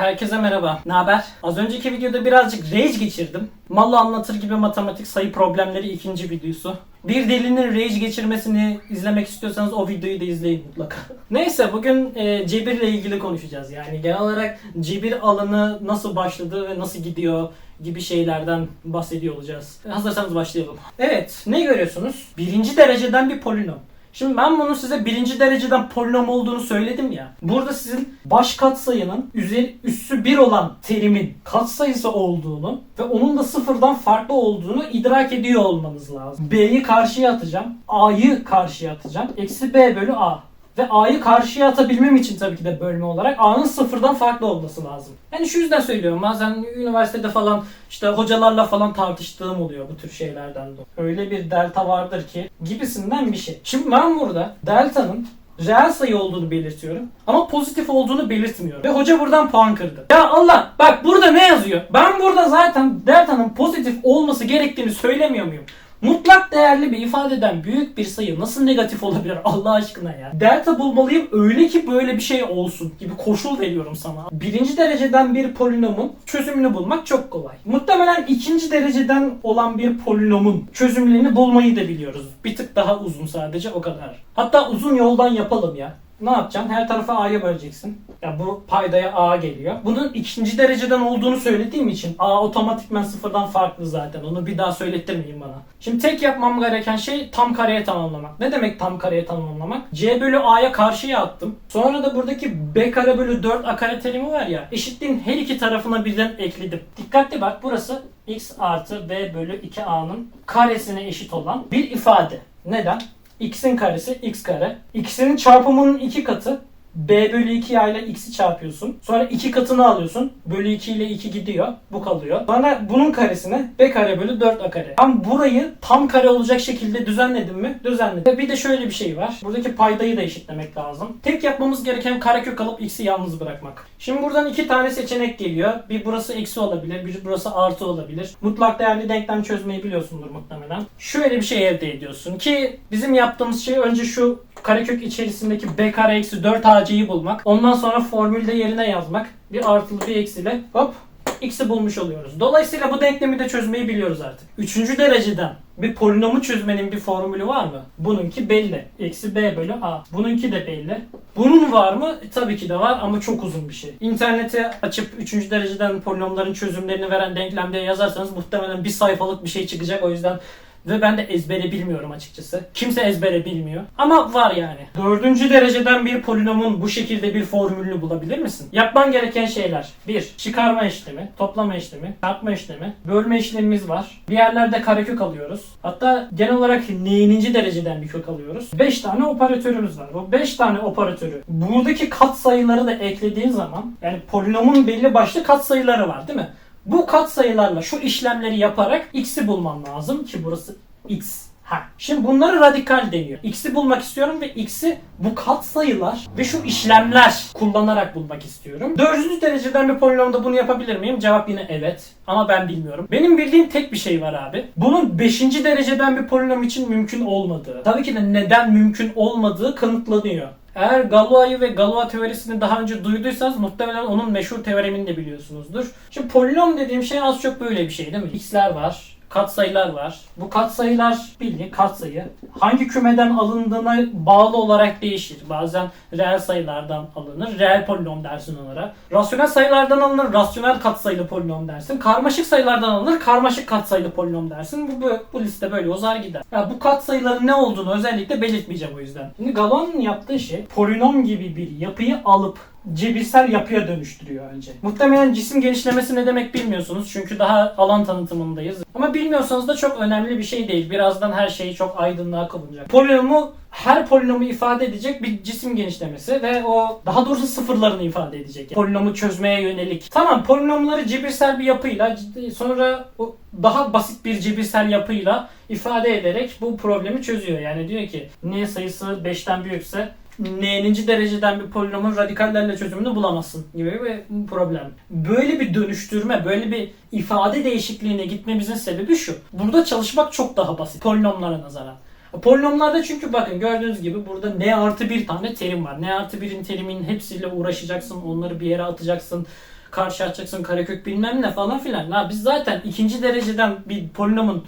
Herkese merhaba. Ne haber? Az önceki videoda birazcık rage geçirdim. Mallı anlatır gibi matematik sayı problemleri ikinci videosu. Bir delinin rage geçirmesini izlemek istiyorsanız o videoyu da izleyin mutlaka. Neyse bugün e, cebirle ilgili konuşacağız. Yani genel olarak cebir alanı nasıl başladı ve nasıl gidiyor gibi şeylerden bahsediyor olacağız. Hazırsanız başlayalım. Evet ne görüyorsunuz? Birinci dereceden bir polinom. Şimdi ben bunu size birinci dereceden polinom olduğunu söyledim ya. Burada sizin baş katsayının üzeri, üssü 1 olan terimin katsayısı olduğunu ve onun da sıfırdan farklı olduğunu idrak ediyor olmanız lazım. B'yi karşıya atacağım. A'yı karşıya atacağım. Eksi B bölü A. Ve A'yı karşıya atabilmem için tabii ki de bölme olarak A'nın sıfırdan farklı olması lazım. Yani şu yüzden söylüyorum. Bazen üniversitede falan işte hocalarla falan tartıştığım oluyor bu tür şeylerden dolayı. Öyle bir delta vardır ki gibisinden bir şey. Şimdi ben burada delta'nın reel sayı olduğunu belirtiyorum. Ama pozitif olduğunu belirtmiyorum. Ve hoca buradan puan kırdı. Ya Allah bak burada ne yazıyor? Ben burada zaten delta'nın pozitif olması gerektiğini söylemiyor muyum? Mutlak değerli bir ifadeden büyük bir sayı nasıl negatif olabilir Allah aşkına ya? Delta bulmalıyım öyle ki böyle bir şey olsun gibi koşul veriyorum sana. Birinci dereceden bir polinomun çözümünü bulmak çok kolay. Muhtemelen ikinci dereceden olan bir polinomun çözümlerini bulmayı da biliyoruz. Bir tık daha uzun sadece o kadar. Hatta uzun yoldan yapalım ya. Ne yapacaksın? Her tarafa A'ya böleceksin. Ya bu paydaya A geliyor. Bunun ikinci dereceden olduğunu söylediğim için A otomatikmen sıfırdan farklı zaten. Onu bir daha söylettirmeyin bana. Şimdi tek yapmam gereken şey tam kareye tamamlamak. Ne demek tam kareye tamamlamak? C bölü A'ya karşıya attım. Sonra da buradaki B kare bölü 4 A kare terimi var ya. Eşitliğin her iki tarafına birden ekledim. Dikkatli bak burası x artı B bölü 2A'nın karesine eşit olan bir ifade. Neden? X'in karesi x kare. x'in çarpımının iki katı b bölü 2 ile x'i çarpıyorsun. Sonra iki katını alıyorsun. Bölü 2 ile 2 gidiyor. Bu kalıyor. Sonra bunun karesine b kare bölü 4 a kare. Ben burayı tam kare olacak şekilde düzenledim mi? Düzenledim. Bir de şöyle bir şey var. Buradaki paydayı da eşitlemek lazım. Tek yapmamız gereken karekök alıp x'i yalnız bırakmak. Şimdi buradan iki tane seçenek geliyor. Bir burası eksi olabilir, bir burası artı olabilir. Mutlak değerli denklem çözmeyi biliyorsundur muhtemelen. Şöyle bir şey elde ediyorsun ki bizim yaptığımız şey önce şu karekök içerisindeki b kare eksi 4 AC'yi bulmak. Ondan sonra formülde yerine yazmak. Bir artılı bir eksiyle hop x'i bulmuş oluyoruz. Dolayısıyla bu denklemi de çözmeyi biliyoruz artık. Üçüncü dereceden bir polinomu çözmenin bir formülü var mı? Bununki belli. Eksi b bölü a. Bununki de belli. Bunun var mı? E, tabii ki de var ama çok uzun bir şey. İnternete açıp üçüncü dereceden polinomların çözümlerini veren denklemde yazarsanız muhtemelen bir sayfalık bir şey çıkacak. O yüzden ve ben de ezbere bilmiyorum açıkçası. Kimse ezbere bilmiyor. Ama var yani. Dördüncü dereceden bir polinomun bu şekilde bir formülünü bulabilir misin? Yapman gereken şeyler. 1. Çıkarma işlemi, toplama işlemi, çarpma işlemi, bölme işlemimiz var. Bir yerlerde karekök alıyoruz. Hatta genel olarak neyininci dereceden bir kök alıyoruz. 5 tane operatörümüz var. Bu 5 tane operatörü buradaki katsayıları da eklediğin zaman yani polinomun belli başlı katsayıları var değil mi? Bu katsayılarla şu işlemleri yaparak x'i bulmam lazım ki burası x. Ha. Şimdi bunları radikal deniyor. X'i bulmak istiyorum ve x'i bu katsayılar ve şu işlemler kullanarak bulmak istiyorum. Dördüncü dereceden bir polinomda bunu yapabilir miyim? Cevap yine evet. Ama ben bilmiyorum. Benim bildiğim tek bir şey var abi. Bunun beşinci dereceden bir polinom için mümkün olmadığı. Tabii ki de neden mümkün olmadığı kanıtlanıyor. Eğer Galois'ı ve Galois teorisini daha önce duyduysanız muhtemelen onun meşhur teoremini de biliyorsunuzdur. Şimdi polinom dediğim şey az çok böyle bir şey değil mi? X'ler var, katsayılar var. Bu katsayılar bildiğin katsayı. Hangi kümeden alındığına bağlı olarak değişir. Bazen reel sayılardan alınır. Reel polinom dersin onlara. Rasyonel sayılardan alınır. Rasyonel katsayılı polinom dersin. Karmaşık sayılardan alınır. Karmaşık katsayılı polinom dersin. Bu, bu, bu liste böyle uzar gider. Ya bu katsayıların ne olduğunu özellikle belirtmeyeceğim o yüzden. Şimdi Galois'ın yaptığı şey polinom gibi bir yapıyı alıp cebirsel yapıya dönüştürüyor önce. Muhtemelen cisim genişlemesi ne demek bilmiyorsunuz çünkü daha alan tanıtımındayız. Ama bilmiyorsanız da çok önemli bir şey değil. Birazdan her şey çok aydınlığa kılınacak. Polinomu her polinomu ifade edecek bir cisim genişlemesi ve o daha doğrusu sıfırlarını ifade edecek. Polinomu çözmeye yönelik. Tamam polinomları cebirsel bir yapıyla sonra o daha basit bir cebirsel yapıyla ifade ederek bu problemi çözüyor. Yani diyor ki n sayısı 5'ten büyükse n'ninci dereceden bir polinomun radikallerle çözümünü bulamazsın gibi bir problem. Böyle bir dönüştürme, böyle bir ifade değişikliğine gitmemizin sebebi şu. Burada çalışmak çok daha basit polinomlara nazaran. Polinomlarda çünkü bakın gördüğünüz gibi burada n artı bir tane terim var. n artı birin terimin hepsiyle uğraşacaksın, onları bir yere atacaksın. karşı açacaksın karekök bilmem ne falan filan. La biz zaten ikinci dereceden bir polinomun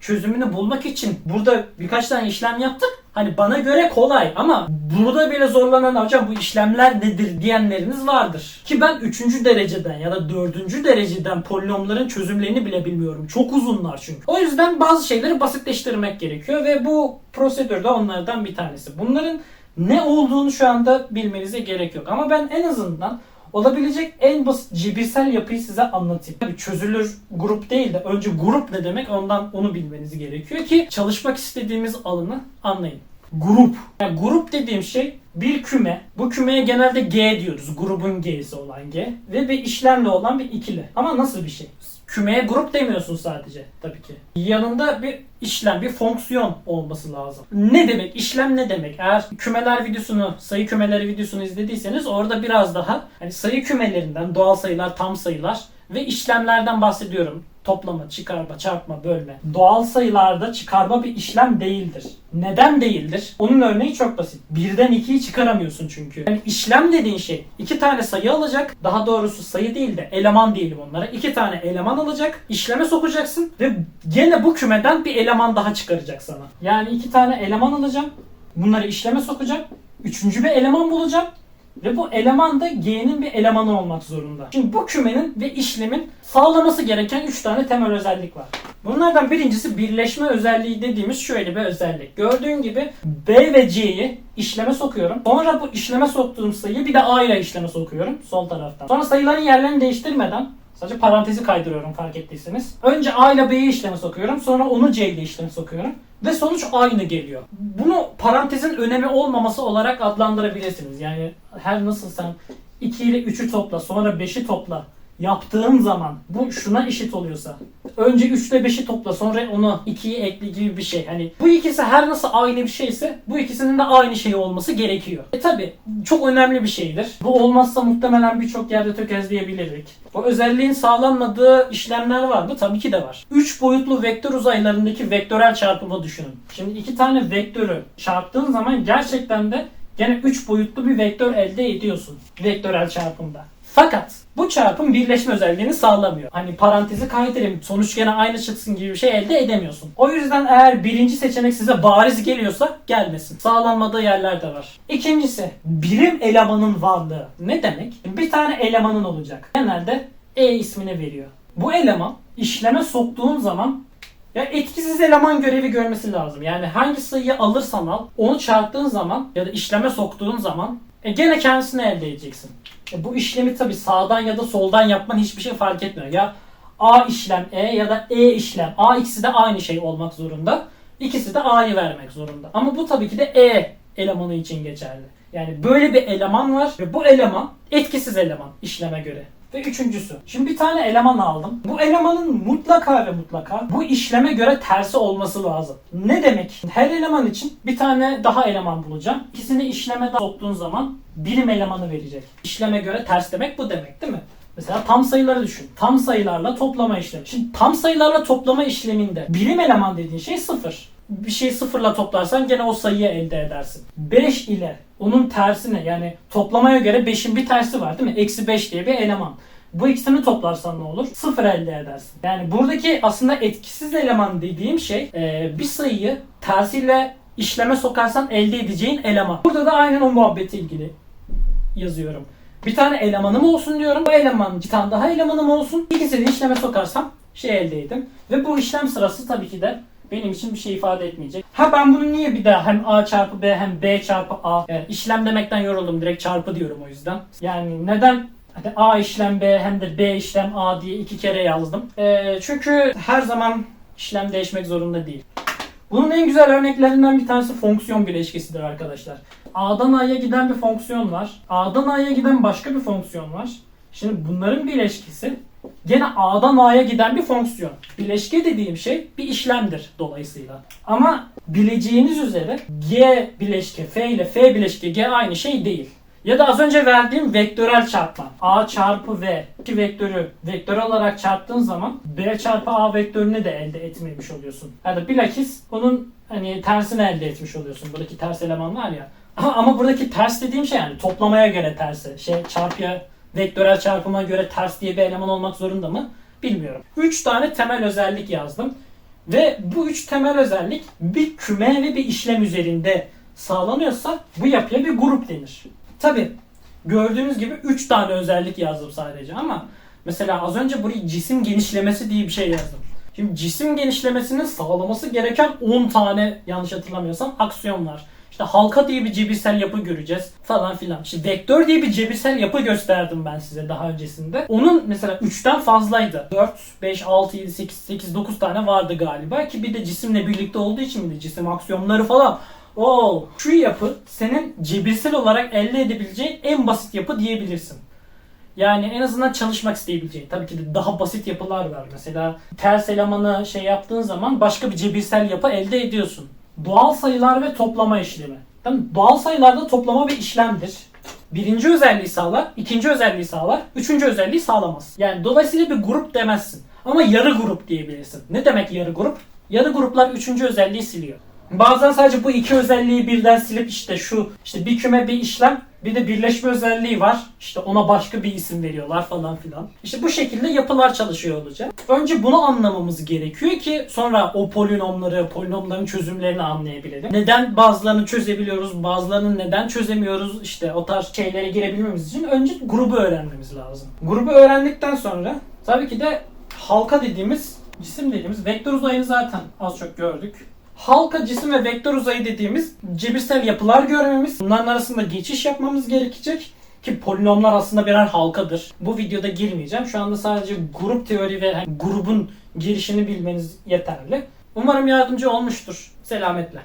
çözümünü bulmak için burada birkaç tane işlem yaptık. Hani bana göre kolay ama burada bile zorlanan hocam bu işlemler nedir diyenleriniz vardır. Ki ben 3. dereceden ya da 4. dereceden polinomların çözümlerini bile bilmiyorum. Çok uzunlar çünkü. O yüzden bazı şeyleri basitleştirmek gerekiyor ve bu prosedür de onlardan bir tanesi. Bunların ne olduğunu şu anda bilmenize gerek yok. Ama ben en azından olabilecek en basit cebirsel yapıyı size anlatayım. Tabii çözülür grup değil de önce grup ne demek ondan onu bilmeniz gerekiyor ki çalışmak istediğimiz alanı anlayın. Grup. Yani grup dediğim şey bir küme. Bu kümeye genelde G diyoruz. Grubun G'si olan G. Ve bir işlemle olan bir ikili. Ama nasıl bir şey? Kümeye grup demiyorsun sadece tabii ki. Yanında bir işlem, bir fonksiyon olması lazım. Ne demek? İşlem ne demek? Eğer kümeler videosunu, sayı kümeleri videosunu izlediyseniz orada biraz daha hani sayı kümelerinden, doğal sayılar, tam sayılar ve işlemlerden bahsediyorum. Toplama, çıkarma, çarpma, bölme. Doğal sayılarda çıkarma bir işlem değildir. Neden değildir? Onun örneği çok basit. Birden ikiyi çıkaramıyorsun çünkü. Yani işlem dediğin şey iki tane sayı alacak. Daha doğrusu sayı değil de eleman diyelim onlara. İki tane eleman alacak. işleme sokacaksın ve gene bu kümeden bir eleman daha çıkaracak sana. Yani iki tane eleman alacağım. Bunları işleme sokacağım. Üçüncü bir eleman bulacağım. Ve bu eleman da G'nin bir elemanı olmak zorunda. Şimdi bu kümenin ve işlemin sağlaması gereken 3 tane temel özellik var. Bunlardan birincisi birleşme özelliği dediğimiz şöyle bir özellik. Gördüğün gibi B ve C'yi işleme sokuyorum. Sonra bu işleme soktuğum sayıyı bir de A ile işleme sokuyorum sol taraftan. Sonra sayıların yerlerini değiştirmeden Sadece parantezi kaydırıyorum fark ettiyseniz. Önce A ile B'yi işleme sokuyorum. Sonra onu C ile işleme sokuyorum. Ve sonuç aynı geliyor. Bunu parantezin önemi olmaması olarak adlandırabilirsiniz. Yani her nasıl sen 2 ile 3'ü topla sonra 5'i topla yaptığın zaman bu şuna eşit oluyorsa önce 3 ile 5'i topla sonra onu 2'yi ekle gibi bir şey. Hani bu ikisi her nasıl aynı bir şeyse bu ikisinin de aynı şey olması gerekiyor. E tabi çok önemli bir şeydir. Bu olmazsa muhtemelen birçok yerde tökezleyebilirdik. O özelliğin sağlanmadığı işlemler var mı? Tabii ki de var. 3 boyutlu vektör uzaylarındaki vektörel çarpımı düşünün. Şimdi iki tane vektörü çarptığın zaman gerçekten de gene 3 boyutlu bir vektör elde ediyorsun vektörel çarpımda. Fakat bu çarpım birleşme özelliğini sağlamıyor. Hani parantezi kaydırayım sonuç gene aynı çıksın gibi bir şey elde edemiyorsun. O yüzden eğer birinci seçenek size bariz geliyorsa gelmesin. Sağlanmadığı yerler de var. İkincisi birim elemanın varlığı. Ne demek? Bir tane elemanın olacak. Genelde E ismini veriyor. Bu eleman işleme soktuğun zaman ya etkisiz eleman görevi görmesi lazım. Yani hangi sayıyı alırsan al, onu çarptığın zaman ya da işleme soktuğun zaman e gene kendisini elde edeceksin. E bu işlemi tabi sağdan ya da soldan yapman hiçbir şey fark etmiyor. Ya A işlem E ya da E işlem A ikisi de aynı şey olmak zorunda. İkisi de A'yı vermek zorunda. Ama bu tabii ki de E elemanı için geçerli. Yani böyle bir eleman var ve bu eleman etkisiz eleman işleme göre. Ve üçüncüsü. Şimdi bir tane eleman aldım. Bu elemanın mutlaka ve mutlaka bu işleme göre tersi olması lazım. Ne demek? Her eleman için bir tane daha eleman bulacağım. İkisini işleme soktuğun zaman birim elemanı verecek. İşleme göre ters demek bu demek değil mi? Mesela tam sayıları düşün. Tam sayılarla toplama işlemi. Şimdi tam sayılarla toplama işleminde birim eleman dediğin şey sıfır. Bir şeyi sıfırla toplarsan gene o sayıyı elde edersin. 5 ile onun tersine yani toplamaya göre 5'in bir tersi var değil mi? Eksi 5 diye bir eleman. Bu ikisini toplarsan ne olur? Sıfır elde edersin. Yani buradaki aslında etkisiz eleman dediğim şey e, bir sayıyı tersiyle işleme sokarsan elde edeceğin eleman. Burada da aynen o muhabbeti ilgili yazıyorum. Bir tane elemanım olsun diyorum. Bu eleman bir tane daha elemanım olsun. İkisini işleme sokarsam şey elde edeyim. Ve bu işlem sırası tabii ki de benim için bir şey ifade etmeyecek. Ha ben bunu niye bir daha hem A çarpı B hem B çarpı A yani işlem demekten yoruldum direkt çarpı diyorum o yüzden. Yani neden Hadi A işlem B hem de B işlem A diye iki kere yazdım. Ee, çünkü her zaman işlem değişmek zorunda değil. Bunun en güzel örneklerinden bir tanesi fonksiyon bileşkesidir arkadaşlar. A'dan A'ya giden bir fonksiyon var. A'dan A'ya giden başka bir fonksiyon var. Şimdi bunların bileşkesi gene A'dan A'ya giden bir fonksiyon. Bileşke dediğim şey bir işlemdir dolayısıyla. Ama bileceğiniz üzere G bileşke F ile F bileşke G aynı şey değil. Ya da az önce verdiğim vektörel çarpma. A çarpı V. iki vektörü vektör olarak çarptığın zaman B çarpı A vektörünü de elde etmemiş oluyorsun. Ya da bilakis bunun hani tersini elde etmiş oluyorsun. Buradaki ters eleman var ya. Ama buradaki ters dediğim şey yani toplamaya göre tersi. Şey çarpıya Vektörel çarpıma göre ters diye bir eleman olmak zorunda mı? Bilmiyorum. 3 tane temel özellik yazdım. Ve bu üç temel özellik bir küme ve bir işlem üzerinde sağlanıyorsa bu yapıya bir grup denir. Tabi gördüğünüz gibi 3 tane özellik yazdım sadece ama mesela az önce buraya cisim genişlemesi diye bir şey yazdım. Şimdi cisim genişlemesinin sağlaması gereken 10 tane yanlış hatırlamıyorsam aksiyon var. İşte halka diye bir cebirsel yapı göreceğiz falan filan. İşte vektör diye bir cebirsel yapı gösterdim ben size daha öncesinde. Onun mesela 3'ten fazlaydı. 4, 5, 6, 7, 8, 8, 9 tane vardı galiba ki bir de cisimle birlikte olduğu için bir de cisim aksiyonları falan. Oo, şu yapı senin cebirsel olarak elde edebileceğin en basit yapı diyebilirsin. Yani en azından çalışmak isteyebileceğin. Tabii ki de daha basit yapılar var. Mesela ters elemanı şey yaptığın zaman başka bir cebirsel yapı elde ediyorsun. Doğal sayılar ve toplama işlemi. Tamam? Doğal sayılarda toplama bir işlemdir. Birinci özelliği sağlar, ikinci özelliği sağlar, üçüncü özelliği sağlamaz. Yani dolayısıyla bir grup demezsin. Ama yarı grup diyebilirsin. Ne demek yarı grup? Yarı gruplar üçüncü özelliği siliyor. Bazen sadece bu iki özelliği birden silip işte şu işte bir küme bir işlem bir de birleşme özelliği var. İşte ona başka bir isim veriyorlar falan filan. İşte bu şekilde yapılar çalışıyor olacak. Önce bunu anlamamız gerekiyor ki sonra o polinomları, polinomların çözümlerini anlayabilelim. Neden bazılarını çözebiliyoruz, bazılarını neden çözemiyoruz işte o tarz şeylere girebilmemiz için önce grubu öğrenmemiz lazım. Grubu öğrendikten sonra tabii ki de halka dediğimiz cisim dediğimiz vektör uzayını zaten az çok gördük. Halka cisim ve vektör uzayı dediğimiz cebirsel yapılar görmemiz, bunların arasında geçiş yapmamız gerekecek ki polinomlar aslında birer halkadır. Bu videoda girmeyeceğim. Şu anda sadece grup teori ve grubun girişini bilmeniz yeterli. Umarım yardımcı olmuştur. Selametle.